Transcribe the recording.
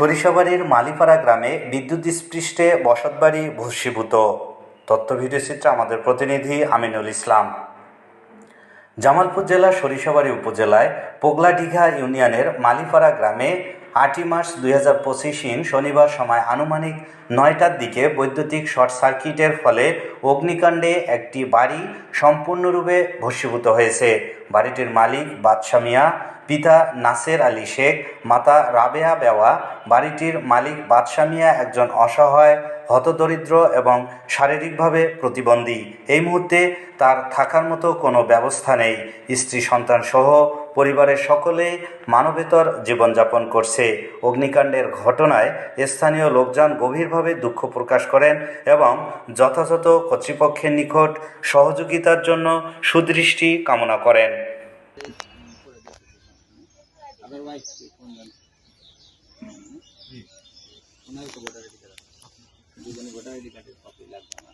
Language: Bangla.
সরিষাবাড়ির মালিপাড়া গ্রামে বিদ্যুৎস্পৃষ্টে বসতবাড়ি ভস্মীভূত। তথ্য ভিডিওচিত্রে আমাদের প্রতিনিধি আমিনুল ইসলাম। জামালপুর জেলার সরিষাবাড়ি উপজেলায় পোগলাডিঘা ইউনিয়নের মালিপাড়া গ্রামে আটই মার্চ দুই হাজার পঁচিশ ইন শনিবার সময় আনুমানিক নয়টার দিকে বৈদ্যুতিক শর্ট সার্কিটের ফলে অগ্নিকাণ্ডে একটি বাড়ি সম্পূর্ণরূপে ভস্মীভূত হয়েছে। বাড়িটির মালিক বাদশা মিয়া, পিতা নাসের আলী শেখ, মাতা রাবেয়া বেওয়া, বাড়িটির মালিক বাদশা মিয়া একজন অসহায়, হতদরিদ্র এবং শারীরিকভাবে প্রতিবন্ধী। এই মুহূর্তে তার থাকার মতো কোনো ব্যবস্থা নেই। স্ত্রী, সন্তান সহ পরিবারের সকলেই মানবেতর জীবনযাপন করছে। অগ্নিকাণ্ডের ঘটনায় স্থানীয় লোকজন গভীরভাবে দুঃখ প্রকাশ করেন এবং যথাযথ কর্তৃপক্ষের নিকট সহযোগিতার জন্য সুদৃষ্টি কামনা করেন। আপনার ওয়াইফ কোন গান ওনার তো ভোটার আইডি কার্ড দুজনে ভোটার আইডি কার্ডের কপি লাগবে আমার।